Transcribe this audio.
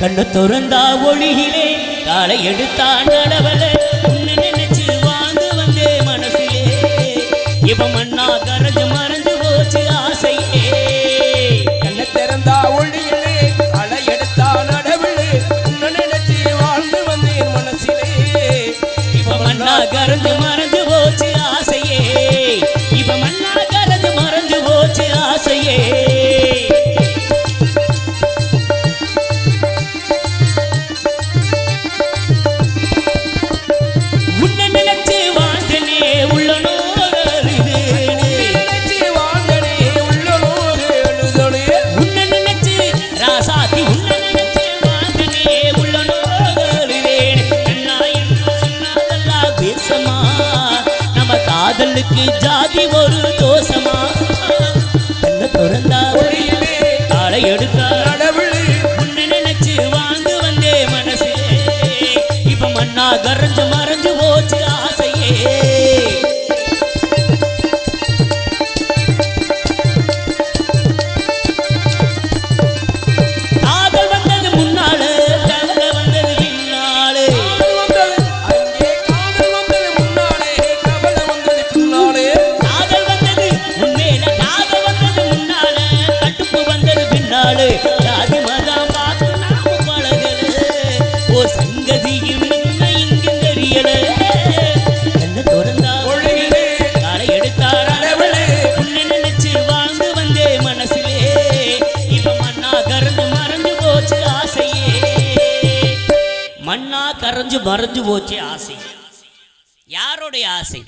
கண்ணு துறந்தா ஒளியிலே காலை எடுத்தான் நடவல உன்னை நினைச்சு வாழ்ந்து வந்தே மனசிலே. இவன் மண்ணா கரைஞ்சு மறைஞ்சு போச்சு ஆசையே கண்ணை திறந்தா ஒளியிலே அலை எடுத்தா நடவிலே உன்னை நினைச்சு வாழ்ந்து வந்தேன் மனசிலே. இவன் மண்ணா கரைஞ்சு காதலுக்கு ஜாதி ஒரு தோஷமா? கண்ணை திறந்தா ஒளியிலே காலை வந்தது ஜாதி மதம் பார்த்து நாம பழகல ஓ சங்கதியும் இங்கு தெரியல. என்ன திறந்தா காலை உன்னை நினைச்சு வாழ்ந்து வந்தே மனசிலே. இப்ப மண்ணா கரைஞ்சு மறைஞ்சு போச்சு ஆசையே. மண்ணா கரைஞ்சு மறைஞ்சு போச்சு ஆசை யாருடைய ஆசை?